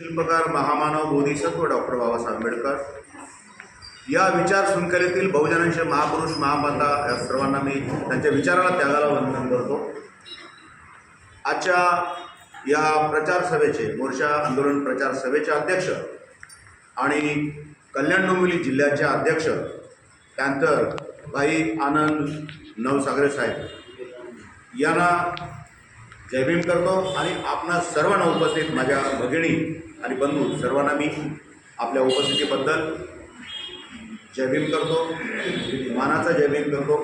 शिल्पकार महामानव बोधिसत्व डॉक्टर बाबासाहेब आंबेडकर. या विचार शृंखलेतील बहुजनांचे महापुरुष महामाता या सर्वांना मी त्यांच्या विचाराला त्यागाला वंदन करतो. आजच्या या प्रचार सभेचे मोर्चा आंदोलन प्रचार सभेचे अध्यक्ष आणि कल्याण डोंबिवली जिल्ह्याचे अध्यक्ष त्यानंतर भाई आनंद नवसागरे साहेब. यांना जय भीम करतो आणि आपणा सर्वांना उपस्थित माझ्या भगिनी आणि बंधू सर्वांना मी आपल्या उपस्थितीबद्दल जयभीम करतो. मानाचा जयभीम करतो.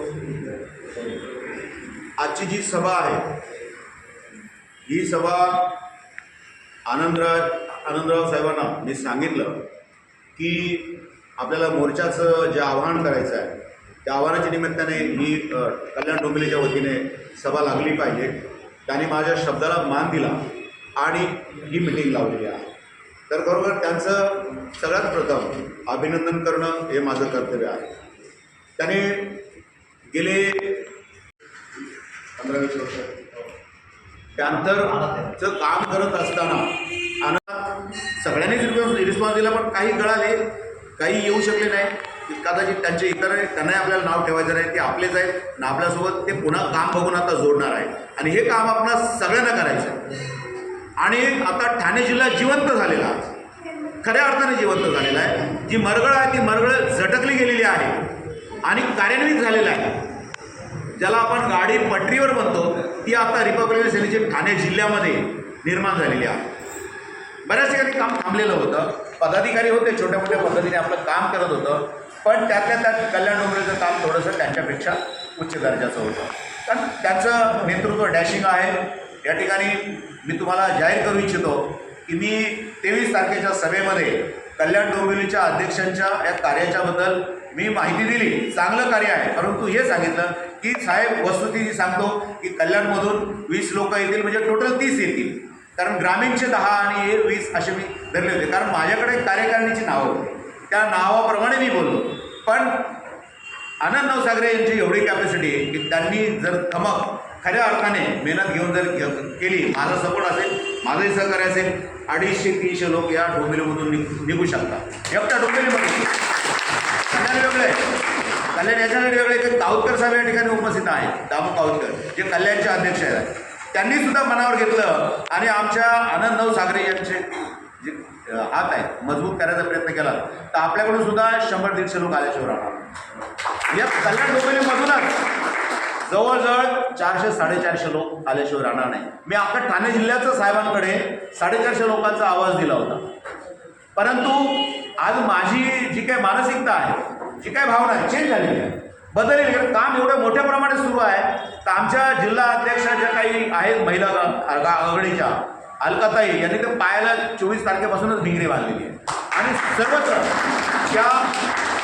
आजची जी सभा आहे ही सभा आनंदराज आनंदराव साहेबांना मी सांगितलं की आपल्याला मोर्चाचं जे आवाहन करायचं आहे त्या आव्हानाच्या निमित्ताने ही कल्याण डोंबिवलीच्या वतीने सभा लागली पाहिजे. त्याने माझ्या शब्दाला मान दिला आणि ही मिटिंग लावलेली आहे. तर बरोबर त्यांचं सगळ्यात प्रथम अभिनंदन करणं हे माझं कर्तव्य आहे. त्याने गेले पंधरा वीस वर्ष त्यानंतरचं काम करत असताना आणि सगळ्यांनीच रिस्पॉन्स रिस्पॉन्स दिला पण काही कळाले काही येऊ शकले नाही. कदाचित त्यांचे इतर त्यांनाही आपल्याला नाव ठेवायचं नाही ते आपलेच आहेत. आणि आपल्यासोबत ते पुन्हा काम बघून आता जोडणार आहे आणि हे काम आपण सगळ्यांना करायचं आहे. आणि आता ठाणे जिल्हा जिवंत झालेला आहे. खऱ्या अर्थाने जिवंत झालेला आहे. जी मरगळ आहे ती मरगळ झटकली गेलेली आहे आणि कार्यान्वित झालेलं आहे. ज्याला आपण गाडी पटरीवर म्हणतो ती आता रिपब्लिकन सेनेची ठाणे जिल्ह्यामध्ये निर्माण झालेली आहे. बऱ्याच ठिकाणी काम थांबलेलं होतं. पदाधिकारी होते छोट्या मोठ्या पद्धतीने आपलं काम करत होतं. पण त्यातल्या त्यात कल्याण डोंगरेचं काम थोडंसं त्यांच्यापेक्षा उच्च दर्जाचं होतं. कारण त्यांचं नेतृत्व डॅशिंग आहे. या ठिकाणी मी तुम्हाला जाहीर करू इच्छितो की मी तेवीस तारखेच्या सभेमध्ये कल्याण डोंबिवलीच्या अध्यक्षांच्या या कार्याच्याबद्दल मी माहिती दिली. चांगलं कार्य आहे. परंतु हे सांगितलं की साहेब वस्तुस्थिती सांगतो की कल्याणमधून वीस लोक येतील म्हणजे टोटल तीस येतील. कारण ग्रामीणचे दहा आणि हे वीस असे मी धरले होते. कारण माझ्याकडे कार्यकारिणीची नावं होती. त्या नावाप्रमाणे मी बोललो. पण आनंद नवसागरे यांची एवढी कॅपॅसिटी आहे की त्यांनी जर थमक खऱ्या अर्थाने मेहनत घेऊन जर केली माझा सपोर्ट असेल माझंही सहकार्य असेल अडीचशे तीनशे लोक या डोंबिवलीमधून निघ निघू शकतात. एकट्या डोंबिवलीमध्ये. कल्याण वेगळे. कल्याण याच्यासाठी वेगळे की दाऊदकर साहेब या ठिकाणी उपस्थित आहेत. दामू दाऊदकर जे कल्याणचे अध्यक्ष आहेत. त्यांनी सुद्धा मनावर घेतलं आणि आमच्या आनंद सागरे यांचे जे हात आहेत मजबूत करायचा प्रयत्न केला तर आपल्याकडून सुद्धा शंभर दीडशे लोक आल्याशिवाय राहणार. या कल्याण डोंबिवलीमधूनच जवळजवळ चारशे साडेचारशे लोक आल्याशिवाय राहणार नाही. मी आपल्या ठाणे जिल्ह्याचं साहेबांकडे साडेचारशे लोकांचा आवाज दिला होता. परंतु आज माझी जी काही मानसिकता आहे जी काही भावना आहे चेंज झालेली आहे. बदलेल कारण काम एवढ्या मोठ्या प्रमाणात सुरू आहे. तर आमच्या जिल्हा अध्यक्षा ज्या काही आहेत महिला आघाडीच्या अलकाताई यांनी तर पायाला चोवीस तारखेपासूनच भिंगरी बांधलेली आहे. आणि सर्वत्र त्या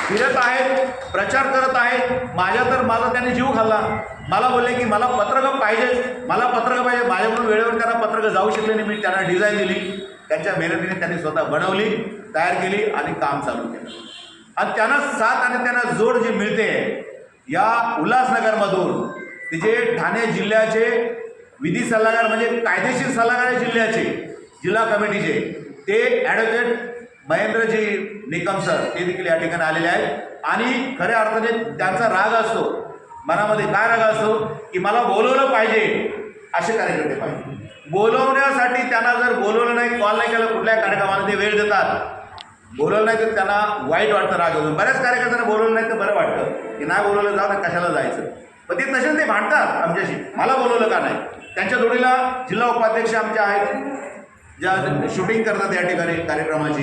फिरत आहेत प्रचार करत आहेत. माझ्या तर माझा त्यांनी जीव खाल्ला. मला बोलले की मला पत्रकं पाहिजे. मला पत्रकं पाहिजे. माझ्याकडून वेळेवर त्यांना पत्रकं जाऊ शकले नाही. मी त्यांना डिझाईन दिली. त्यांच्या मेहनतीने त्यांनी स्वतः बनवली तयार केली आणि काम चालू केलं. आणि त्यांना साथ आणि त्यांना जोड जे मिळते या उल्हासनगरमधून तिचे ठाणे जिल्ह्याचे विधी सल्लागार म्हणजे कायदेशीर सल्लागार जिल्ह्याचे जिल्हा कमिटीचे ते ॲडव्होकेट महेंद्रजी निकम सर ते देखील या ठिकाणी आलेले आहेत. आणि खऱ्या अर्थाने त्यांचा राग असतो मनामध्ये काय राग असतो? की मला बोलवलं पाहिजे असे कार्यकर्ते पाहिजे. बोलवण्यासाठी त्यांना जर बोलवलं नाही कॉल नाही केलं कुठल्याही कार्यक्रमाला ते वेळ देतात. बोलवलं नाही तर त्यांना वाईट वाटतं राग येतो बऱ्याच कार्यकर्त्यांना बोलवलं नाही तर बरं वाटतं. की नाही बोलवलं जाऊ कशाला जायचं? पण ते तसेच ते भांडतात आमच्याशी. मला बोलवलं का नाही? त्यांच्या जोडीला जिल्हा उपाध्यक्ष आमच्या आहेत. ज्या शूटिंग करतात या ठिकाणी कार्यक्रमाची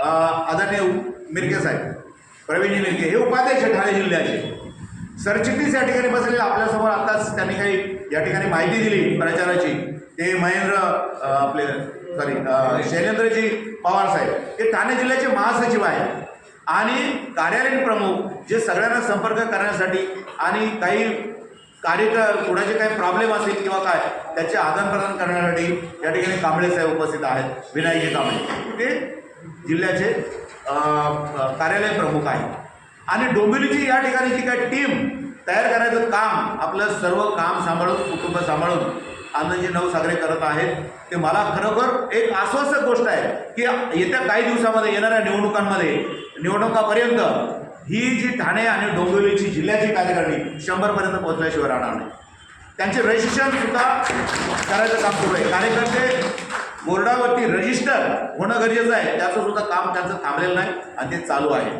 आदरणीय मिरके साहेब प्रवीणजी मिरके हे उपाध्यक्ष ठाणे जिल्ह्याचे. सरचिटणीस या ठिकाणी बसलेले आपल्यासमोर आत्ताच त्यांनी काही या ठिकाणी माहिती दिली प्रचाराची. ते महेंद्र आपले सॉरी शैलेंद्रजी पवार साहेब. हे ठाणे जिल्ह्याचे महासचिव आहेत. आणि कार्यालयीन प्रमुख जे सगळ्यांना संपर्क करण्यासाठी आणि काही कार्य कुणाचे काही प्रॉब्लेम असेल किंवा काय त्याचे आदानप्रदान करण्यासाठी या ठिकाणी कांबळे साहेब उपस्थित आहेत. विनायकी कांबळे. ते जिल्ह्याचे कार्यालय प्रमुख आहेत. आणि डोंबिवलीची या ठिकाणी जी काही टीम तयार करायचं काम आपलं सर्व काम सांभाळून कुटुंब सांभाळून आनंदजी नवसागरे करत आहेत. ते मला खरोखर एक आश्वासक गोष्ट आहे की येत्या काही दिवसामध्ये येणाऱ्या निवडणुकांमध्ये निवडणुकापर्यंत ही जी ठाणे आणि डोंबिवलीची जिल्ह्याची कार्यकारिणी शंभरपर्यंत पोहोचल्याशिवाय राहणार नाही. त्यांचे रजिस्ट्रेशन सुद्धा करायचं काम सुरू आहे. कार्यकर्ते बोर्डावरती रजिस्टर होणं गरजेचं आहे. त्याचं सुद्धा काम त्यांचं थांबलेलं नाही आणि ते चालू आहे.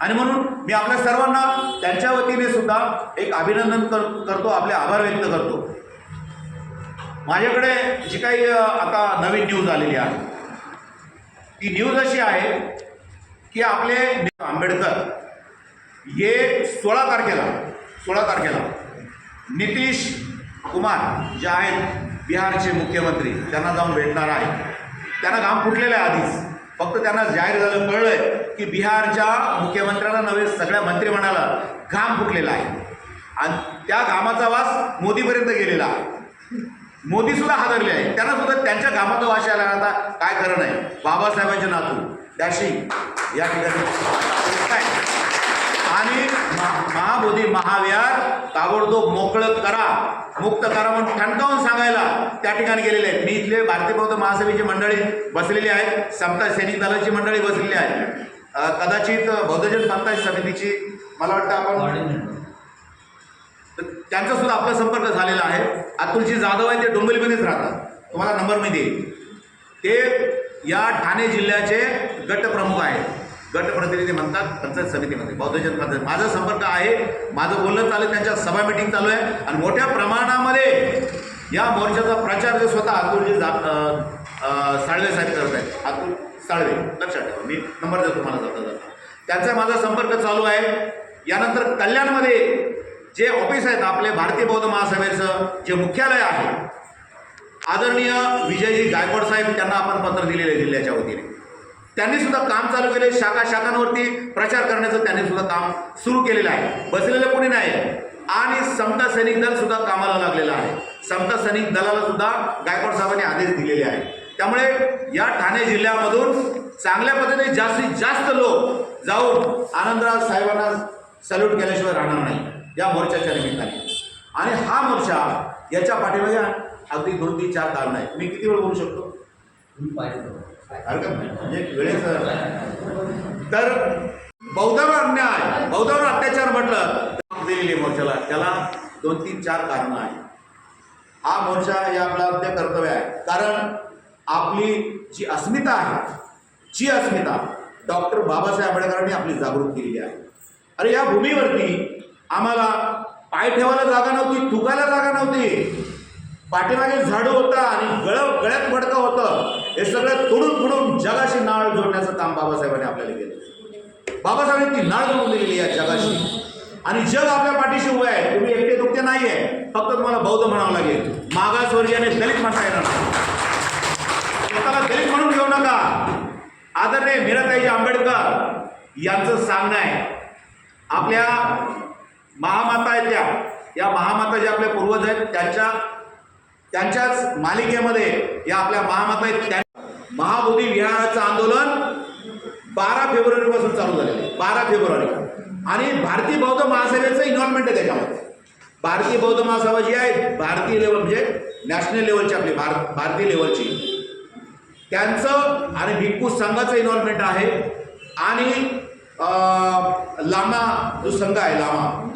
आणि म्हणून मी आपल्या सर्वांना त्यांच्या वतीने सुद्धा एक अभिनंदन कर करतो आपले आभार व्यक्त करतो. माझ्याकडे जी काही आता नवीन न्यूज आलेली आहे. ती न्यूज अशी आहे की आपले आंबेडकर हे सोळा तारखेला सोळा तारखेला नितीश कुमार जे आहेत बिहारचे मुख्यमंत्री त्यांना जाऊन भेटणार आहे त्यांना घाम फुटलेलं आहे आधीच. फक्त त्यांना जाहीर झालं कळलं आहे की बिहारच्या मुख्यमंत्र्यांना नव्हे सगळ्या मंत्रिमंडळाला घाम फुटलेला आहे. आणि त्या घामाचा वास मोदीपर्यंत गेलेला आहे. मोदीसुद्धा हादरले आहे त्यांना सुद्धा त्यांच्या घामाचा वास यायला आता काय खरं नाही. बाबासाहेबांचे नातू त्याशी या ठिकाणी काय आणि महा- महाबोधी महाविहार ताबडतोब मोकळं करा. मुक्त करा म्हणून ठणकावून सांगायला त्या ठिकाणी गेलेले आहेत. मी इथले भारतीय बौद्ध महासभेची मंडळी बसलेली आहेत. समता सैनिक दलाची मंडळी बसलेली आहे कदाचित बौद्धजन समता समितीची मला वाटतं आपण त्यांचा सुद्धा आपला संपर्क झालेला आहे. अतुलजी जाधव आहे ते डोंबिवलीमध्येच राहतात. तुम्हाला नंबर मी देईन. ते या ठाणे जिल्ह्याचे गटप्रमुख आहेत. गटप्रतिनिधी म्हणतात पंचायत समितीमध्ये बौद्ध पंचायत माझा संपर्क आहे माझं बोलणं चालू आहे त्यांच्या सभा मिटिंग चालू आहे. आणि मोठ्या प्रमाणामध्ये या मोर्चाचा प्रचार जे स्वतः अतुलजी जा साळवे साहेब करत आहेत. अतुल साळवे लक्षात ठेवा मी नंबर देतो तुम्हाला जाता जाता. त्यांचा माझा संपर्क चालू आहे. यानंतर कल्याणमध्ये जे ऑफिस आहेत आपले भारतीय बौद्ध महासभेचं जे मुख्यालय आहे आदरणीय विजयजी गायकवाड साहेब त्यांना आपण पत्र दिलेले आहे जिल्ह्याच्या वतीने. त्यांनी सुद्धा काम चालू केले. शाखा शाखांवरती प्रचार करण्याचं त्यांनी सुद्धा काम सुरू केलेलं आहे. बसलेलं कोणी नाही. आणि समता सैनिक दल सुद्धा कामाला लागलेलं आहे. समता सैनिक दलाला सुद्धा गायकवाड साहेबांनी आदेश दिलेले आहे त्यामुळे या ठाणे जिल्ह्यामधून चांगल्या पद्धतीने जास्तीत जास्त लोक जाऊन आनंदराज साहेबांना सॅल्यूट केल्याशिवाय राहणार नाही. या मोर्चाच्या निमित्ताने. आणि हा मोर्चा याच्या पाठीमागे अगदी दोन तीन चार कारण आहे मी किती वेळ बोलू शकतो? हरकत नाही. म्हणजे वेळेचं तर बौद्धावर अन्याय बौद्धावर अत्याचार म्हटलं दिलेली मोर्चाला. त्याला दोन तीन चार कारणं आहेत. हा मोर्चा हे आपला अद्य कर्तव्य आहे. कारण आपली जी अस्मिता आहे जी अस्मिता डॉक्टर बाबासाहेब आंबेडकरांनी आपली जागृत केलेली आहे. अरे या भूमीवरती आम्हाला पाय ठेवायला जागा नव्हती थुकायला जागा नव्हती. पाठीमागे झाडू होता आणि गळ गळ्यात भडकं होतं. हे सगळं तोडून फोडून जगाशी नाळ जोडण्याचं काम बाबासाहेबांनी आपल्याला केलं. बाबासाहेबांनी ती नाळ जोडून दिलेली आहे जगाशी. आणि जग आपल्या पाठीशी उभं आहे. तुम्ही एकटे दुखते नाही आहे फक्त तुम्हाला बौद्ध म्हणावं लागेल. मागासवर्गीयाने दलित म्हणता येणार स्वतःला दलित म्हणून घेऊ नका. आदरणीय मीराताई आंबेडकर यांचं सांगणं आहे. आपल्या महामाता आहेत त्या. या महामाता ज्या आपल्या पूर्वज आहेत त्यांच्या त्यांच्याच मालिकेमध्ये या आपल्या महामाता आहेत. त्या महाबोधी विहाराचं आंदोलन बारा फेब्रुवारीपासून चालू झालेलं आहे. बारा फेब्रुवारी. आणि भारतीय बौद्ध महासभेचं इन्व्हॉल्वमेंट आहे त्याच्यामध्ये. भारतीय बौद्ध महासभा जी आहे भारतीय लेवल म्हणजे नॅशनल लेवलची आपली भार भारतीय लेवलची त्यांचं आणि भिक्खू संघाचं इन्व्हॉल्वमेंट आहे. आणि लामा जो संघ आहे लामा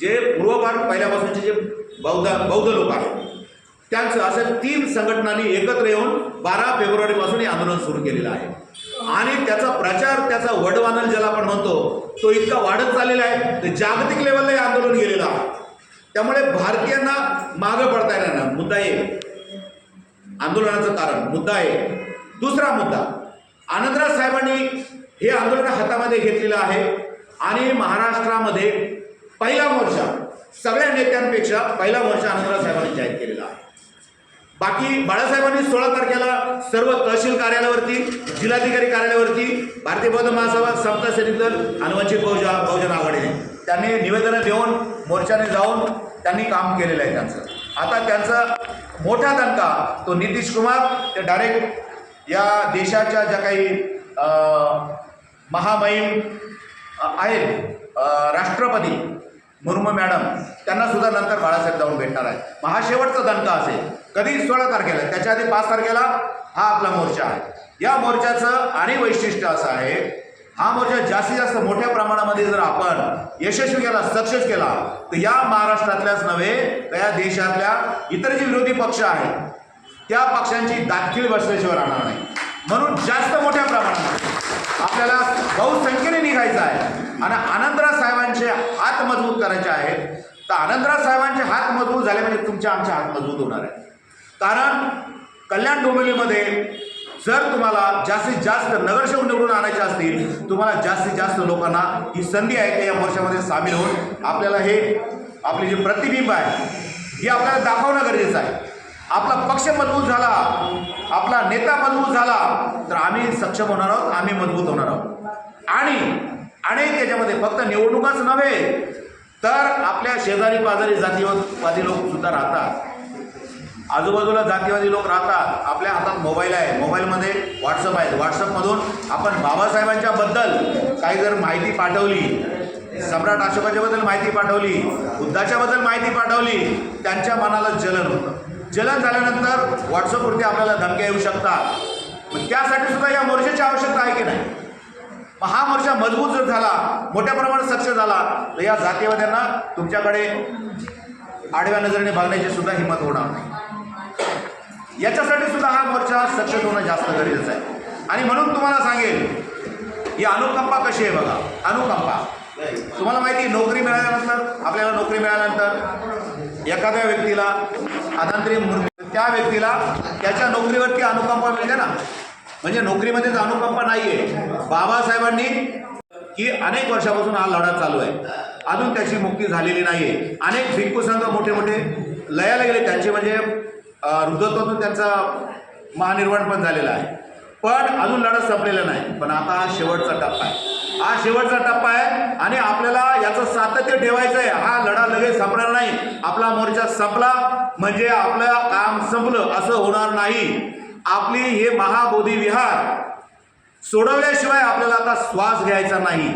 जे पूर्व भारत पहिल्यापासूनचे जे बौद्ध बौद्ध लोक आहेत त्यांचं असं तीन संघटनांनी एकत्र येऊन बारा फेब्रुवारीपासून हे आंदोलन सुरू केलेलं आहे. आणि त्याचा प्रचार त्याचा वडवानल ज्याला आपण म्हणतो तो इतका वाढत चाललेला आहे ते जागतिक लेवलला हे आंदोलन गेलेलं आहे. त्यामुळे भारतीयांना मागं पडता येणार ना मुद्दा एक. आंदोलनाचं कारण. मुद्दा आहे दुसरा मुद्दा. आनंदराज साहेबांनी हे आंदोलन हातामध्ये घेतलेलं आहे. आणि महाराष्ट्रामध्ये पहिला मोर्चा सगळ्या नेत्यांपेक्षा पहिला मोर्चा आनंदराज साहेबांनी जाहीर केलेला आहे. बाकी बाळासाहेबांनी सोळा तारखेला सर्व तहसील कार्यालयावरती जिल्हाधिकारी कार्यालयावरती भारतीय बौद्ध महासभा समता सैनिक दल आणि वंचित बहुजन आघाडीने. त्यांनी निवेदनं देऊन मोर्चाने जाऊन त्यांनी काम केलेलं आहे त्यांचं. आता त्यांचा मोठा दणका तो नितीश कुमार ते डायरेक्ट या देशाच्या ज्या काही महामहिम आहेत राष्ट्रपती मुर्मू मॅडम त्यांना सुद्धा नंतर बाळासाहेब जाऊन भेटणार आहे मग हा शेवटचा दणका असेल. कधी? सोळा तारखेला. त्याच्या आधी पाच तारखेला हा आपला मोर्चा आहे. या मोर्चाचं आणि वैशिष्ट्य असं आहे हा मोर्चा जास्तीत जास्त मोठ्या प्रमाणामध्ये जर आपण यशस्वी केला सक्सेस केला तर या महाराष्ट्रातल्याच नव्हे तर या देशातल्या इतर जे विरोधी पक्ष आहेत त्या पक्षांची दाखील बसल्याशिवाय राहणार नाही. म्हणून जास्त मोठ्या प्रमाणात आपल्याला बहुसंख्येने निघायचं आहे. आणि आनंदराज साहेबांचे हात मजबूत करायचे आहेत. तर आनंदराज साहेबांचे हात मजबूत झाले म्हणजे तुमचे आमचे हात मजबूत होणार आहे कारण कल्याण डोंबिवलीमध्ये जर तुम्हाला जास्तीत जास्त नगरसेवक निवडून आणायचे असतील तुम्हाला जास्तीत जास्त लोकांना ही संधी आहे की या वर्षामध्ये सामील होऊन आपल्याला हे आपले जे प्रतिबिंब आहे हे आपल्याला दाखवणं गरजेचं आहे. आपला पक्ष मजबूत झाला आपला नेता मजबूत झाला तर आम्ही सक्षम होणार आहोत आम्ही मजबूत होणार आहोत. आणि अनेक त्याच्यामध्ये फक्त निवडणुकाच नव्हे तर आपल्या शेजारी पाजारी जातीवादी लोक सुद्धा राहतात. आजूबाजूला जातीवादी लोक राहतात. आपल्या हातात मोबाईल आहे. मोबाईलमध्ये व्हॉट्सअप आहे व्हॉट्सअपमधून आपण बाबासाहेबांच्या बद्दल काही जर माहिती पाठवली सम्राट अशोकाच्याबद्दल माहिती पाठवली बुद्धाच्याबद्दल माहिती पाठवली त्यांच्या मनाला जलन होतं. जलन झाल्यानंतर व्हॉट्सअपवरती आपल्याला धमक्या येऊ शकतात. त्यासाठी सुद्धा या मोर्चाची आवश्यकता आहे की नाही? हा मोर्चा मजबूत जर झाला मोठ्या प्रमाणात सक्सेस झाला तर या जातीवाद्यांना तुमच्याकडे आडव्या नजरेने बघण्याची सुद्धा हिंमत होणार नाही. याच्यासाठी सुद्धा हा मोर्चा सक्सेस होणं जास्त गरजेचं आहे. आणि म्हणून तुम्हाला सांगेल ही अनुकंपा कशी आहे बघा. अनुकंपा. तुम्हाला माहिती आहे, नोकरी मिळाल्यानंतर आपल्याला नोकरी मिळाल्यानंतर एखाद्या व्यक्तीला अधांतरी मृत्यू त्या व्यक्तीला त्याच्या नोकरीवरती अनुकंपा मिळते ना. म्हणजे नोकरीमध्येच अनुकंपा नाही आहे बाबासाहेबांनी की अनेक वर्षापासून हा लढा चालू आहे. अजून त्याची मुक्ती झालेली नाही आहे अनेक भिक्खू संघ मोठे मोठे लयाला गेले. त्यांचे म्हणजे अ, वृद्धत्वातून त्यांचा महानिर्वाण पण झालेला आहे. पण अजून लढा संपलेला नाही. पण आता हा शेवटचा टप्पा आहे. हा शेवटचा टप्पा आहे आणि आपल्याला याचं सातत्य ठेवायचं आहे हा लढा लगेच संपणार नाही. आपला मोर्चा संपला. म्हणजे आपलं काम संपलं. असं होणार नाही. आपली हे महाबोधी विहार सोडवल्याशिवाय आपल्याला आता श्वास घ्यायचा नाही.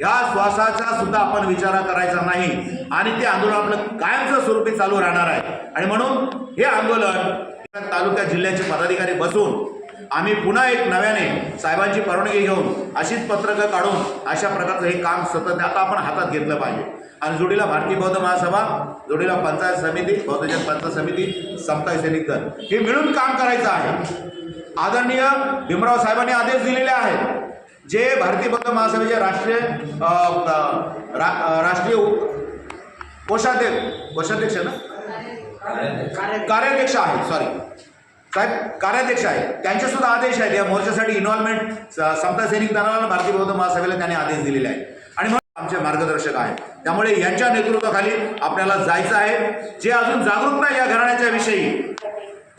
या श्वासाचा सुद्धा आपण विचार करायचा नाही. आणि ते आंदोलन आपलं कायमचं स्वरूपी चालू राहणार आहे. आणि म्हणून हे आंदोलन तालुक्या जिल्ह्याचे पदाधिकारी बसून आम्ही पुन्हा एक नव्याने साहेबांची परवानगी घेऊन अशीच पत्रकं काढून अशा प्रकारचं हे काम सतत आता आपण हातात घेतलं पाहिजे. आणि जोडीला भारतीय बौद्ध महासभा जोडीला पंचायत समिती बौद्धजन पंचायत समिती समता सैनिक दल. हे मिळून काम करायचं आहे. आदरणीय भीमराव साहेबांनी आदेश दिलेले आहेत. जे भारतीय बौद्ध महासभेचे राष्ट्रीय रा, राष्ट्रीय कोषाध्यक्ष कोषाध्यक्ष ना? कार्याध्यक्ष आहे सॉरी साहेब कार्याध्यक्ष आहे. त्यांचे सुद्धा आदेश आहेत. या मोर्चासाठी इन्व्हॉल्वमेंट समता सैनिक दलाला भारतीय बौद्ध महासभेला त्यांनी आदेश दिलेले आहेत. आमचे मार्गदर्शक आहेत. त्यामुळे यांच्या नेतृत्वाखाली आपल्याला जायचं आहे. जे अजून जागरूक नाही या घराण्याच्या विषयी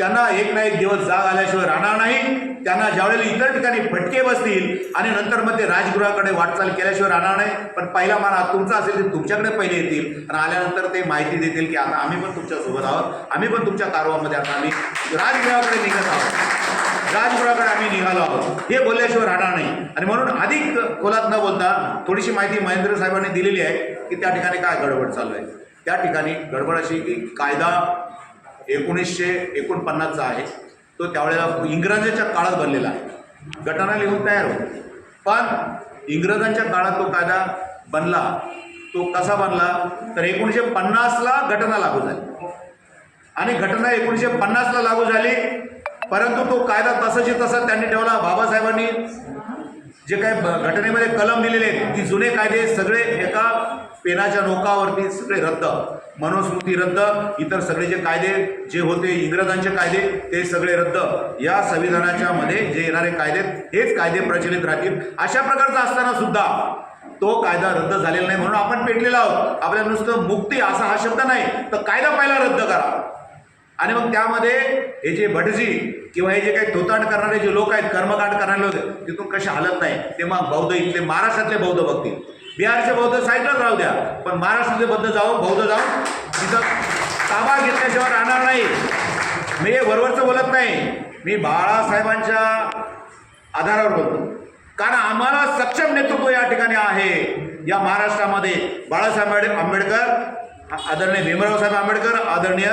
त्यांना एक ना एक दिवस जाग आल्याशिवाय राहणार नाही. त्यांना ज्यावेळेला इतर ठिकाणी फटके बसतील आणि नंतर मग ते राजगृहाकडे वाटचाल केल्याशिवाय राहणार नाही. पण पहिला माना तुमचा असेल ते तुमच्याकडे पहिले येतील. आणि आल्यानंतर ते माहिती देतील की आता आम्ही पण तुमच्यासोबत आहोत. आम्ही पण तुमच्या कारवामध्ये आता आम्ही राजगृहाकडे निघत आहोत. राजगृहाकडे आम्ही निघालो आहोत. हे बोलल्याशिवाय राहणार नाही. आणि म्हणून अधिक खोलात न बोलता थोडीशी माहिती महेंद्र साहेबांनी दिलेली आहे की त्या ठिकाणी काय गडबड चालू आहे. त्या ठिकाणी गडबड अशी की कायदा एकोणीसशे एकोणपन्नासचा आहे. तो त्यावेळेला इंग्रजांच्या काळात बनलेला आहे. घटना लिहून तयार होते. पण इंग्रजांच्या काळात तो कायदा बनला. तो कसा बनला? तर एकोणीसशे पन्नासला घटना लागू झाली. आणि घटना एकोणीसशे पन्नासला लागू झाली. परंतु तो कायदा तसाची तसा त्यांनी ठेवला. बाबासाहेबांनी जे काही घटनेमध्ये कलम दिलेले आहेत की जुने कायदे सगळे एका पेनाच्या नोकावरती सगळे रद्द. मनुस्मृती रद्द इतर सगळे जे कायदे जे होते इंग्रजांचे कायदे ते सगळे रद्द. या संविधानाच्या मध्ये जे येणारे कायदे हेच कायदे प्रचलित राहतील. अशा प्रकारचा असताना सुद्धा तो कायदा रद्द झालेला नाही म्हणून आपण पेटलेला आहोत. आपल्या नुसतं मुक्ती असा हा शब्द नाही. तर कायदा पहिला रद्द करा. आणि मग त्यामध्ये हे जे भटजी किंवा हे जे काही धोताड करणारे जे लोक आहेत कर्मकांड करणारे लोक तिथून कसे हलत नाही. ते मग बौद्ध इथले महाराष्ट्रातले बौद्ध बघतील. बिहारचे बौद्ध साईडलाच राहू द्या पण महाराष्ट्रातले बौद्ध जाऊन बौद्ध जाऊन तिथं ताबा घेतल्याशिवाय राहणार नाही. मी वरवरचं बोलत नाही. मी बाळासाहेबांच्या आधारावर बोलतो. कारण आम्हाला सक्षम नेतृत्व या ठिकाणी आहे या महाराष्ट्रामध्ये. बाळासाहेब आंबेडकर आदरणीय भीमराव साहेब आंबेडकर आदरणीय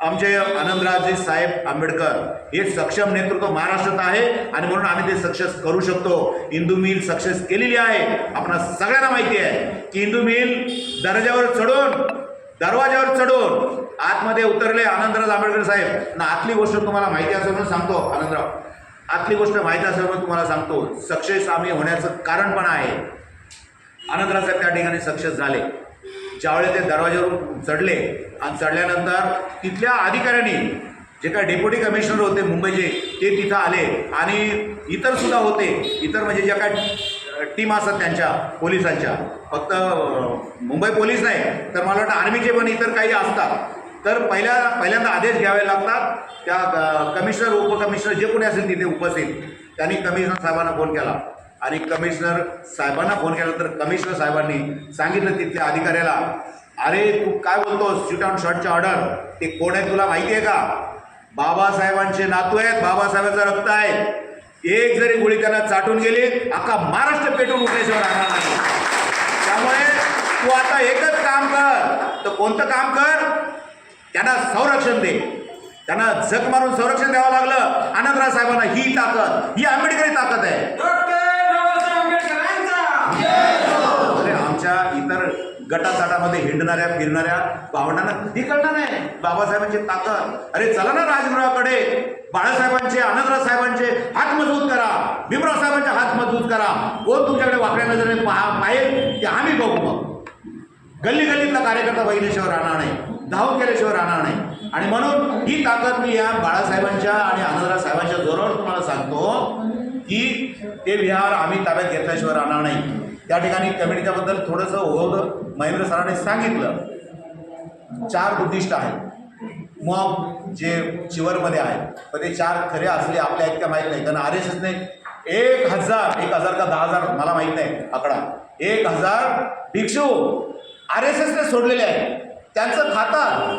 आमचे आनंदरावजी साहेब आंबेडकर हे सक्षम नेतृत्व महाराष्ट्रात आहे आणि म्हणून आम्ही ते सक्सेस करू शकतो. इंदू मिल सक्सेस केलेली आहे. आपणा सगळ्यांना माहिती आहे की इंदू मिल दर्जावर चढून दरवाज्यावर चढून आतमध्ये उतरले आनंदराज आंबेडकर साहेब. ना आतली गोष्ट तुम्हाला माहिती असेल म्हणून सांगतो आनंदराव. आतली गोष्ट माहिती असेल म्हणून तुम्हाला सांगतो सक्सेस आम्ही होण्याचं कारण पण आहे. आनंदराव साहेब त्या ठिकाणी सक्सेस झाले. ज्यावेळी ते दरवाज्यावरून चढले आणि चढल्यानंतर तिथल्या अधिकाऱ्यांनी जे काय डेप्युटी कमिशनर होते मुंबईचे ते तिथं आले आणि इतर सुद्धा होते. इतर म्हणजे ज्या काय टीम असतात त्यांच्या पोलिसांच्या. फक्त मुंबई पोलीस नाही तर मला वाटतं आर्मीचे पण इतर काही असतात. तर पहिल्या पहिल्यांदा आदेश घ्यावे लागतात. त्या कमिशनर उपकमिशनर जे कोणी असेल तिथे उपस्थित त्यांनी कमिशनर साहेबांना फोन केला. आणि कमिशनर साहेबांना फोन केला तर कमिशनर साहेबांनी सांगितलं तिथल्या अधिकाऱ्याला अरे तू काय बोलतोस? शूट अँड शॉटच्या ऑर्डर ते कोण आहे तुला माहिती आहे का? बाबासाहेबांचे नातू आहेत बाबासाहेबांचं रक्त आहे. एक जरी गोळी त्यांना चाटून गेली अख्खा महाराष्ट्र पेटून उठल्याशिवाय राहणार नाही. त्यामुळे तू आता एकच काम कर. तर कोणतं काम कर? त्यांना संरक्षण दे. त्यांना जग मारून संरक्षण द्यावं लागलं. आनंदराव साहेबांना ही ताकद ही आंबेडकरी ताकद आहे. अरे आमच्या इतर गटातटामध्ये हिंडणाऱ्या फिरणाऱ्या भावंडांना कधी कळणार नाही? बाबासाहेबांची ताकद. अरे चला ना राजगृहाकडे. बाळासाहेबांचे आनंदराव साहेबांचे हात मजबूत करा. भीमराव साहेबांचे हात मजबूत करा. कोण तुमच्याकडे वाकड्या नजरेने पहा पाहिजे ते आम्ही बघू मग. गल्ली गल्लीतला कार्यकर्ता बघितल्याशिवाय राहणार नाही. धावून केल्याशिवाय राहणार नाही. आणि म्हणून ही ताकद मी या बाळासाहेबांच्या आणि आनंदराव साहेबांच्या जोरावर तुम्हाला सांगतो की ते विहार आम्ही ताब्यात घेतल्याशिवाय राहणार नाही. त्या ठिकाणी कमिटीच्याबद्दल थोडंसं होतं महेंद्र सरांनी सांगितलं. चार उद्दिष्ट आहेत. मग जे चिवरमध्ये आहे पण ते चार खरे असले आपल्या का माहीत नाही. कारण आर एस एसने एक हजार एक हजार का दहा हजार मला माहीत नाही आकडा. एक हजार भिक्षू आर एस एसने सोडलेले आहेत. त्यांचं खातं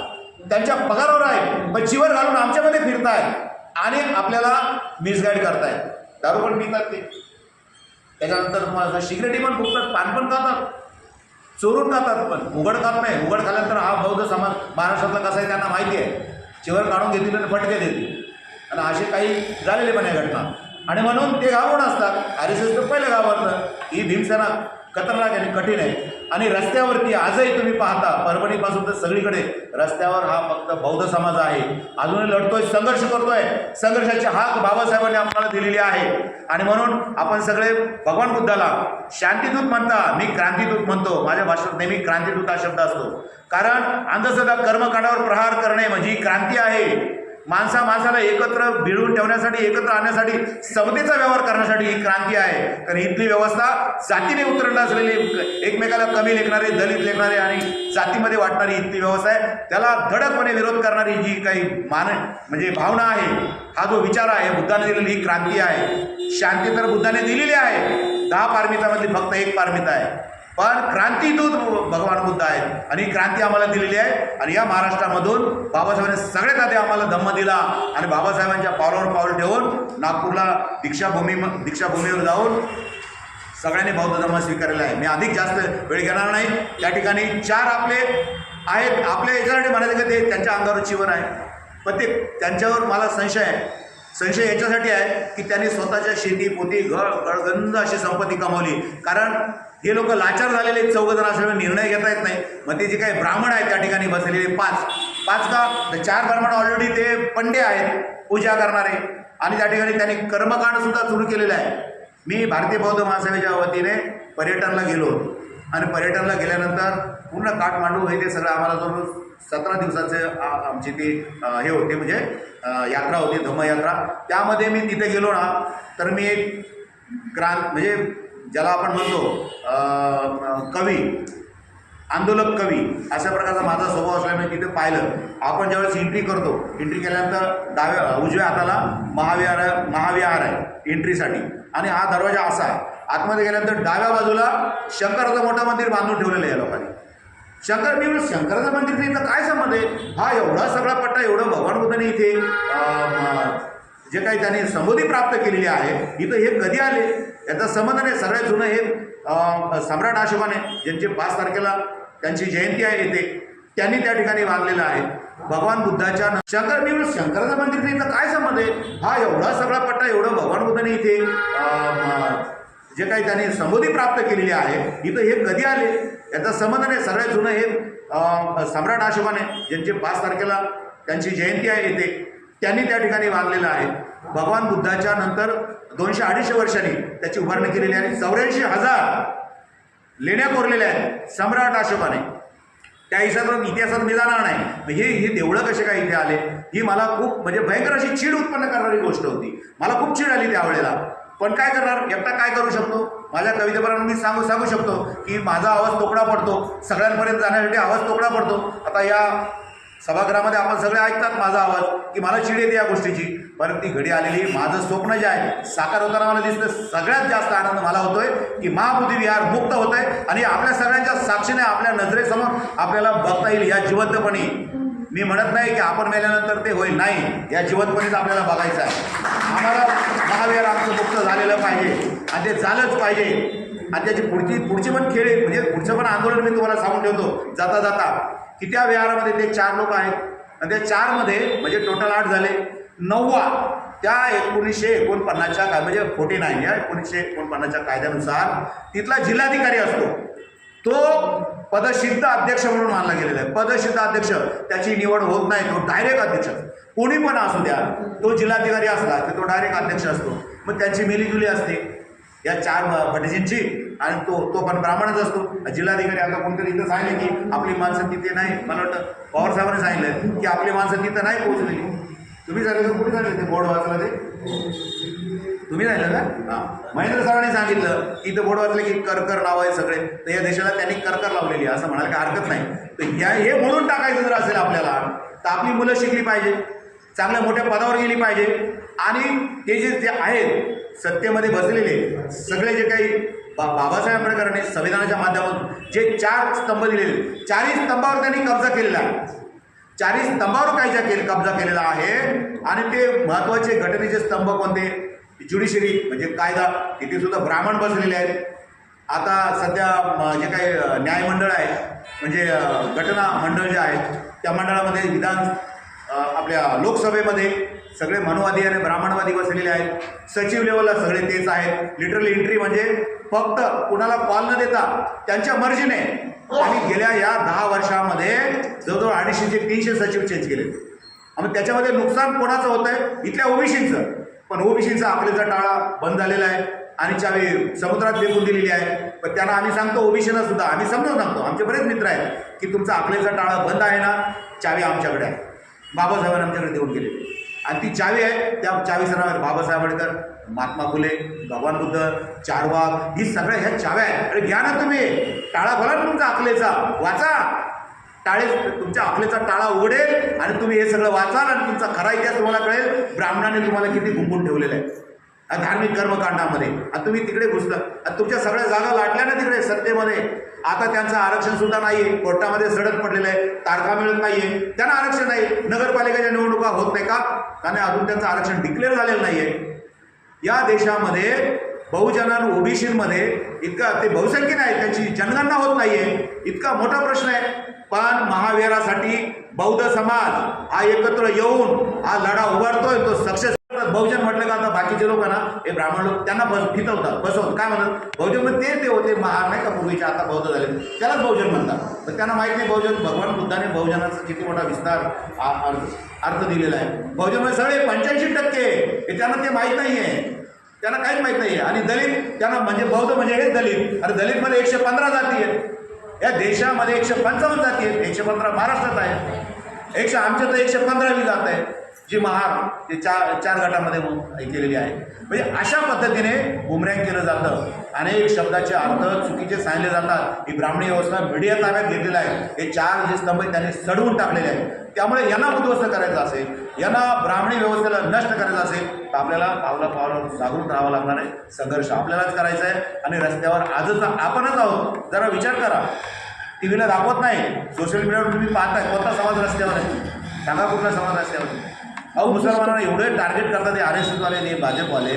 त्यांच्या पगारावर आहे पण चिवर घालून आमच्यामध्ये फिरतायत आणि आपल्याला मिसगाईड करतायत. दारू पण पितात ते. त्याच्यानंतर तुम्हाला सिगरेटी पण फुकतात पान पण खातात. चोरून खातात पण. उघड खात नाही. उघड खाल्यानंतर हा बौद्ध समाज महाराष्ट्रातला कसा आहे त्यांना माहिती आहे. चिवर काढून घेतील आणि फटके देतील. आणि असे काही झालेले पण आहे घटना. आणि म्हणून ते घाबरून असतात. आर एस एस तर पहिलं घाबरतं ही भीमसेना खतरनाक आणि कठीण आहे. आणि रस्त्यावरती आजही तुम्ही पाहता परभणीपासून तर सगळीकडे रस्त्यावर हा फक्त बौद्ध समाज आहे. अजूनही लढतोय संघर्ष करतोय. संघर्षाची हाक बाबासाहेबांनी आपल्याला दिलेली आहे. आणि म्हणून आपण सगळे भगवान बुद्धाला शांतीदूत म्हणता मी क्रांतीदूत म्हणतो. माझ्या भाषेत नेहमी क्रांतीदूत हा शब्द असतो. कारण अंधश्रद्धा कर्मकांडावर प्रहार करणे म्हणजे क्रांती आहे. माणसा माणसाला एकत्र भिडून ठेवण्यासाठी एकत्र आणण्यासाठी समतेचा व्यवहार करण्यासाठी ही क्रांती आहे. कारण इथली व्यवस्था जातीने उतरंड असलेली एकमेकाला कमी लेखणारे दलित लेखणारे आणि जातीमध्ये वाटणारी इथली व्यवस्था आहे. त्याला धडकपणे विरोध करणारी जी काही मान म्हणजे भावना आहे हा जो विचार आहे बुद्धाने दिलेली ही क्रांती आहे. शांती तर बुद्धाने दिलेली आहे. दहा पारमितामधली फक्त एक पारमिता आहे. पण क्रांतीदूत भगवान बुद्ध आहेत. आणि क्रांती आम्हाला दिलेली आहे. आणि या महाराष्ट्रामधून बाबासाहेबांनी सगळ्यात आधी आम्हाला धम्म दिला. आणि बाबासाहेबांच्या पावलावर पाऊल ठेवून नागपूरला दीक्षाभूमी दीक्षाभूमीवर जाऊन सगळ्यांनी बौद्ध धर्म स्वीकारलेला आहे. मी अधिक जास्त वेळ घेणार नाही. त्या ठिकाणी चार आपले आहेत. आपल्या याच्यासाठी म्हणायचं का ते त्यांच्या अंगावर जीवन आहे. पण ते त्यांच्यावर मला संशय आहे. संशय याच्यासाठी आहे की त्यांनी स्वतःच्या शेती पोती गळ गळगंध अशी संपत्ती कमावली. कारण हे लोक लाचार झालेले चौघजण असल्यामुळे निर्णय घेता येत नाही. मग ते जे काही ब्राह्मण आहेत त्या ठिकाणी बसलेले पाच. पाच का? तर चार ब्राह्मण ऑलरेडी ते पंडे आहेत पूजा करणारे. आणि त्या ठिकाणी त्यांनी कर्मकांडसुद्धा सुरू केलेलं आहे. मी भारतीय बौद्ध महासभेच्या वतीने पर्यटनला गेलो. आणि पर्यटनला गेल्यानंतर पूर्ण काठमांडू हे ते सगळं आम्हाला जवळ सतरा दिवसाचे आमची ती हे होते म्हणजे यात्रा होती धम्मयात्रा. त्यामध्ये मी तिथे गेलो ना तर मी एक क्रांत म्हणजे ज्याला आपण म्हणतो कवी आंदोलक कवी अशा प्रकारचा माझा स्वभाव असल्यामुळे तिथे पाहिलं. आपण ज्यावेळेस एंट्री करतो एंट्री केल्यानंतर डाव्या उजव्या हाताला महाविहार महाविहार आहे एंट्रीसाठी आणि हा दरवाजा असा आहे. आतमध्ये गेल्यानंतर डाव्या बाजूला शंकराचं मोठं मंदिर बांधून ठेवलेलं आहे या लोकांनी. शंकर मी म्हणून शंकराचं मंदिर इथं काय संबंध आहे? हा एवढा सगळा पट्टा एवढं भगवान बुद्धाने इथे जे काही त्याने संबोधी प्राप्त केलेली आहे इथं हे कधी आले? याचा संबंध नाही सगळ्यात जुनं हे सम्राट अशोकाने ज्यांचे पाच तारखेला त्यांची जयंती आहे येते त्यांनी त्या ठिकाणी बांधलेलं आहे. भगवान बुद्धाच्या शंकर मी शंकराचं मंदिर इथं काय संबंध आहे? हा एवढा सगळा पट्टा एवढं भगवान बुद्धाने इथे जे काही त्यांनी संबोधी प्राप्त केलेली आहे इथं हे कधी आले? याचा संबंध नाही सगळ्यात जुनं हे सम्राट अशोकाने ज्यांचे पाच तारखेला त्यांची जयंती आहे येते त्यांनी त्या ठिकाणी बांधलेलं आहे. भगवान बुद्धाच्या नंतर दोनशे अडीचशे वर्षांनी त्याची उभारणी केलेली आहे. आणि चौऱ्याऐंशी हजार लेण्या कोरलेल्या आहेत सम्राट अशोकाने त्या हिशोबात इतिहासात मी जाणार नाही हे हे देवळं कसे काय इथे आले? ही मला खूप म्हणजे भयंकर अशी चीड उत्पन्न करणारी गोष्ट होती. मला खूप चीड आली त्यावेळेला पण काय करणार? एकटा काय करू शकतो? माझ्या कवितेप्रमाणे मी सांगू सांगू शकतो की माझा आवाज तोकडा पडतो. सगळ्यांपर्यंत जाण्यासाठी आवाज तोकडा पडतो. आता या सभागृहामध्ये आपण सगळे ऐकतात माझा आवाज की मला चिड येते या गोष्टीची. पण ती घडी आलेली माझं स्वप्न जे आहे साकार होताना मला दिसतं सगळ्यात जास्त आनंद मला होतोय की महाबुद्धी विहार मुक्त होत आहे आणि आपल्या सगळ्यांच्या साक्षीने आपल्या नजरेसमोर आपल्याला बघता येईल या जिवंतपणी. मी म्हणत नाही की आपण मेल्यानंतर ते होईल नाही. या जिवंतपणीच आपल्याला बघायचं आहे. आम्हाला महाविहार आमचं मुक्त झालेलं पाहिजे आणि ते झालंच पाहिजे. आणि त्याची पुढची पुढची पण खेळ म्हणजे पुढचं पण आंदोलन मी तुम्हाला सांगून ठेवतो. जाता जाता. की त्या विहारामध्ये ते चार लोक आहेत? आणि त्या चारमध्ये म्हणजे टोटल आठ झाले. नववा त्या एकोणीसशे एकोणपन्नासच्या काय म्हणजे फोर्टी नाईन या एकोणीसशे एकोणपन्नासच्या कायद्यानुसार तिथला जिल्हाधिकारी असतो. तो पदसिद्ध अध्यक्ष म्हणून मानला गेलेला आहे. पदसिद्ध अध्यक्ष त्याची निवड होत नाही तो डायरेक्ट अध्यक्ष. कोणी पण असू द्या तो जिल्हाधिकारी असला की तो डायरेक्ट अध्यक्ष असतो. मग त्यांची मिलीजुली असते. या चार भटजींची आणि तो तो पण ब्राह्मणच असतो. जिल्हाधिकारी आता कोणतरी इथं सांगितलं की आपली माणसं तिथे नाही. मला वाटतं पवार साहेबांनी सांगितलं की आपली माणसं तिथं नाही पोहोचलेली. तुम्ही झालं का कुठे झाले ते बोर्ड वाचलं ते? तुम्ही राहिलं का? हां. महेंद्र सरांनी सांगितलं की इथं बोर्ड वाचलं की करकर नाव आहे सगळे. तर या देशाला त्यांनी करकर लावलेली असं म्हणायला काही हरकत नाही. तर ह्या हे म्हणून टाकायचं जर असेल आपल्याला तर आपली मुलं शिकली पाहिजे. चांगल्या मोठ्या पदावर गेली पाहिजे. आणि ते जे जे आहेत सत्तेमध्ये बसलेले सगळे जे काही बा बाबासाहेब आंबेडकरांनी संविधानाच्या माध्यमातून जे चार स्तंभ दिलेले चारही स्तंभावर त्यांनी कब्जा केलेला आहे. चारही स्तंभावर कायदा केले कब्जा केलेला आहे आणि ते महत्त्वाचे घटनेचे स्तंभ कोणते? ज्युडिशरी म्हणजे कायदा तिथे सुद्धा ब्राह्मण बसलेले आहेत. आता सध्या जे काही न्यायमंडळ आहे म्हणजे घटना मंडळ जे आहेत त्या मंडळामध्ये विधान आपल्या लोकसभेमध्ये सगळे मनुवादी आणि ब्राह्मणवादी बसलेले आहेत. सचिव लेवलला सगळे तेच आहेत. लिटरली एंट्री म्हणजे फक्त कुणाला कॉल न देता त्यांच्या मर्जीने आणि गेल्या या दहा वर्षामध्ये जवळजवळ अडीचशे ते तीनशे सचिव चेंज केले. आणि त्याच्यामध्ये नुकसान कोणाचं होत आहे इथल्या ओबीसीचं. पण ओबीसीचा अकलेचा टाळा बंद झालेला आहे. आणि चावी समुद्रात फेकून दिलेली आहे पण त्यांना आम्ही सांगतो ओबीसीना सुद्धा. आम्ही समजून सांगतो. आमचे बरेच मित्र आहेत की तुमचा अकलेचा टाळा बंद आहे ना? चावी आमच्याकडे आहे. बाबासाहेबांनी आमच्याकडे देऊन गेलेली आणि ती चावी आहे त्या चावीचं नाव बाबासाहेब आंबेडकर महात्मा फुले भगवान बुद्ध चारवाग ही सगळ्या ह्या चाव्या आहेत. अरे घ्या ना तुम्ही. टाळा भरा ना तुमचा अकलेचा वाचा. टाळे तुमच्या अकलेचा टाळा उघडेल आणि तुम्ही हे सगळं वाचाल आणि तुमचा खरा इतिहास तुम्हाला कळेल. ब्राह्मणाने तुम्हाला किती घुंबून ठेवलेलं आहे. धार्मिक कर्मकांडामध्ये. आणि तुम्ही तिकडे घुसलं. आणि तुमच्या सगळ्या जागा लाटल्या ना तिकडे सत्तेमध्ये आता त्यांचं आरक्षण सुद्धा नाहीये. कोर्टामध्ये सडक पडलेलं आहे. तारखा मिळत नाहीये. त्यांना आरक्षण नाही. नगरपालिकेच्या निवडणुका होत नाही का? कारण अजून त्यांचं आरक्षण डिक्लेअर झालेलं नाहीये. या देशामध्ये बहुजनां ओबीसीमध्ये इतका ते बहुसंख्येने आहेत. त्यांची जनगणना होत नाहीये. इतका मोठा प्रश्न आहे. पण महावीरासाठी बौद्ध समाज हा एकत्र येऊन हा लढा उभारतोय. तो सक्सेस बहुजन म्हटलं का आता बाकीचे लोक ना हे ब्राह्मण लोक त्यांना बस फितवतात बसवत काय म्हणतात? बहुजन म्हणजे ते ते होते महार नाही का पूर्वीचे आता बौद्ध झाले. त्यालाच बहुजन म्हणतात. तर त्यांना माहीत नाही बहुजन भगवान बुद्धाने बहुजनाचा किती मोठा विस्तार अर्थ अर्थ दिलेला आहे. बहुजन म्हणजे सगळे पंच्याऐंशी टक्के हे त्यांना ते माहीत नाही आहे त्यांना काहीच माहीत नाही आहे आणि दलित त्यांना म्हणजे बौद्ध म्हणजे हे दलित. आणि दलितमध्ये एकशे पंधरा जाती आहेत. या देशामध्ये एकशे पंचावन्न जाती आहेत. एकशे पंधरा महाराष्ट्रात आहेत. एकशे आमच्या तर एकशे पंधरावी जात आहे जी महार ते चार चार गटामध्ये केलेली आहे. म्हणजे अशा पद्धतीने गुमरॅंग केलं जातं. अनेक शब्दाचे अर्थ चुकीचे सांगितले जातात. ही ब्राह्मणी व्यवस्था मीडिया ताब्यात घेतलेला आहे. हे चार जे स्तंभ त्यांनी सडवून टाकलेले आहेत. त्यामुळे यांना उद्ध्वस्त करायचं असेल यांना ब्राह्मणी व्यवस्थेला नष्ट करायचं असेल तर आपल्याला पावला पावलं जागृत राहावं लागणार आहे. संघर्ष आपल्यालाच करायचा आहे आणि रस्त्यावर आजच आपणच आहोत. जरा विचार करा. टी व्हीला दाखवत नाही. सोशल मीडियावर तुम्ही पाहताय कोणता समाज रस्त्यावर आहे? सांगा कुठला समाज रस्त्यावर आहे? अहो मुसलमानांना एवढे टार्गेट करतात ते आर एस एसवाले आणि भाजपवाले.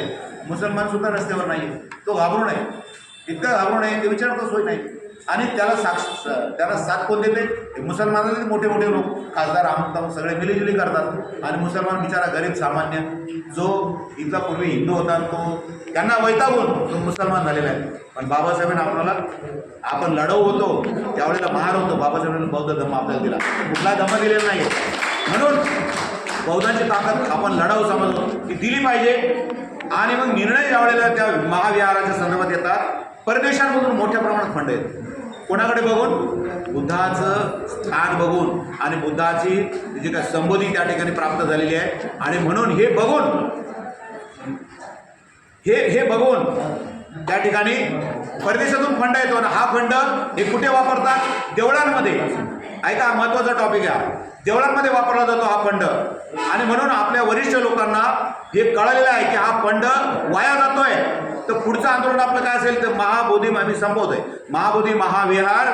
मुसलमान सुद्धा रस्त्यावर नाही तो घाबरू नये इतका घाबरू नये ते विचारता सोय नाही. आणि त्याला साक्ष त्याला साथ कोण देते? मुसलमानाचे मोठे मोठे लोक. खासदार आमदार सगळे मिलीजुली करतात. आणि मुसलमान बिचारा गरीब सामान्य. जो इथला पूर्वी हिंदू होता तो त्यांना वैतागून तो मुसलमान झालेला आहे. पण बाबासाहेबांना आपल्याला आपण लढवू होतो. त्यावेळेला महार होतो. बाबासाहेबांनी बौद्ध धम्म आपल्याला दिला. कुठला धम्म दिलेला नाही म्हणून बौद्धांची ताकद आपण लढाऊ समजतो ती दिली पाहिजे. आणि मग निर्णय ज्यावेळेला त्या महाविहाराच्या संदर्भात येतात. परदेशांमधून मोठ्या प्रमाणात फंड येतात. कोणाकडे बघून? बुद्धाचं स्थान बघून. आणि बुद्धाची जी काय संबोधी त्या ठिकाणी प्राप्त झालेली आहे. आणि म्हणून हे बघून हे हे बघून त्या ठिकाणी परदेशातून फंड येतो. आणि हा फंड हे कुठे वापरतात? देवळांमध्ये. ऐका महत्त्वाचा टॉपिक आहे देवळांमध्ये वापरला जातो हा फंड. आणि म्हणून आपल्या वरिष्ठ लोकांना हे कळलेलं आहे की हा फंड वाया जातोय. तर पुढचं आंदोलन आपलं काय असेल तर महाबोधी आम्ही संपवतोय महाबोधी महाविहार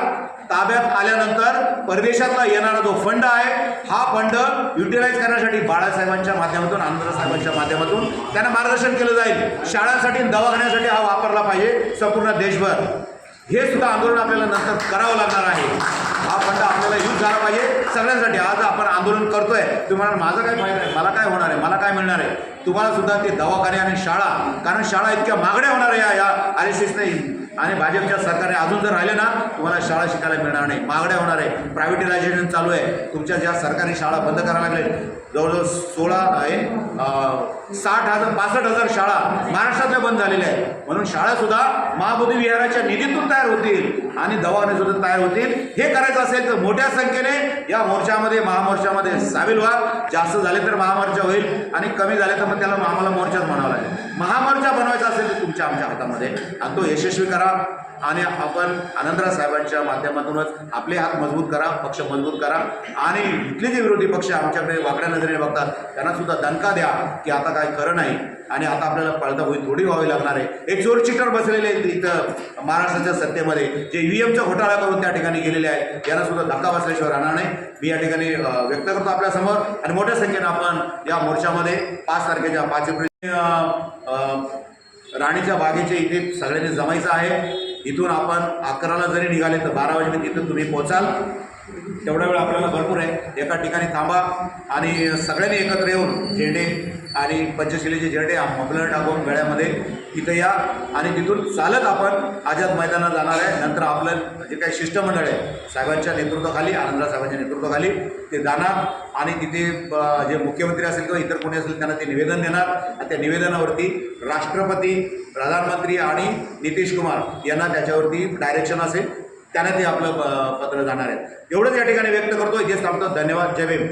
ताब्यात आल्यानंतर परदेशातला येणारा जो फंड आहे हा फंड युटिलाइज करण्यासाठी बाळासाहेबांच्या माध्यमातून आनंदसाहेबांच्या माध्यमातून त्यांना मार्गदर्शन केलं जाईल. शाळांसाठी दवाखान्यासाठी हा वापरला पाहिजे संपूर्ण देशभर. हे सुद्धा आंदोलन आपल्याला नंतर करावं लागणार आहे. हा फंड आपल्याला यूज झाला पाहिजे. सगळ्यांसाठी आज आपण आंदोलन करतोय. तुम्हाला माझं काय फायदा आहे? मला काय होणार आहे? मला काय मिळणार आहे? तुम्हाला सुद्धा ते दवाखाने आणि शाळा कारण शाळा इतक्या मागण्या होणार आहे या- या आर एस एस नाही आणि भाजपच्या सरकारने अजून जर राहिले ना तुम्हाला शाळा शिकायला मिळणार नाही. मागण्या होणार आहे. प्रायव्हेटायझेशन चालू आहे. तुमच्या ज्या सरकारी शाळा बंद करायला लागले जवळजवळ सोळा आहे साठ हजार पासष्ट हजार शाळा महाराष्ट्रातल्या बंद झालेल्या आहेत. म्हणून शाळा सुद्धा महाबोधी विहाराच्या निधीतून तयार होतील आणि दवाखाने सुद्धा तयार होतील. हे करायचं असेल तर मोठ्या संख्येने या मोर्चामध्ये महामोर्चामध्ये सामील व्हा. जास्त झाले तर महामोर्चा होईल आणि कमी झाले तर मग त्याला आम्हाला मोर्चाच म्हणावा लागेल. महामोर्चा बनवायचा असेल तर तुमच्या आमच्या हातामध्ये. आणि तो यशस्वी करा आणि आपण आनंदराव साहेबांच्या माध्यमातूनच आपले हात मजबूत करा पक्ष मजबूत करा. आणि इथले जे विरोधी पक्ष आमच्याकडे वाकड्या नजरेने बघतात त्यांना सुद्धा दणका द्या की आता काय खरं नाही. आणि आता आपल्याला पळता होईल थोडी व्हावी लागणार आहे. एक चोर चिटर बसलेले आहेत इथं महाराष्ट्राच्या सत्तेमध्ये. जे ईव्हीएमचा घोटाळा करून त्या ठिकाणी गेलेले आहेत. यांना सुद्धा धक्का बसल्याशिवाय राहणार नाही. मी या ठिकाणी व्यक्त करतो आपल्यासमोर. आणि मोठ्या संख्येनं आपण या मोर्चामध्ये पाच तारखेच्या पाच एप्रिल राणीच्या बागेच्या इथे सगळ्यांनी जमायचं आहे. इथून आपण अकराला जरी निघाले तर बारा वाजेपर्यंत तिथं तुम्ही पोचाल तेवढा वेळ आपल्याला भरपूर आहे. एका ठिकाणी थांबा. आणि सगळ्यांनी एकत्र येऊन झेंडे आणि पंचशिलेचे झेंडे मफलर टाकून गळ्यामध्ये तिथं या. आणि तिथून चालत आपण आझाद मैदानात जाणार आहे. नंतर आपलं जे काही शिष्टमंडळ आहे साहेबांच्या नेतृत्वाखाली आनंदराव साहेबांच्या नेतृत्वाखाली ते जाणार. आणि तिथे जे मुख्यमंत्री असेल किंवा इतर कोणी असेल त्यांना ते निवेदन देणार. आणि त्या निवेदनावरती राष्ट्रपती प्रधानमंत्री आणि नितीश कुमार यांना त्याच्यावरती डायरेक्शन असेल त्यांना ते आपलं पत्र जाणार आहे. एवढंच या ठिकाणी व्यक्त करतो इथेच थांबतो धन्यवाद. जय भीम.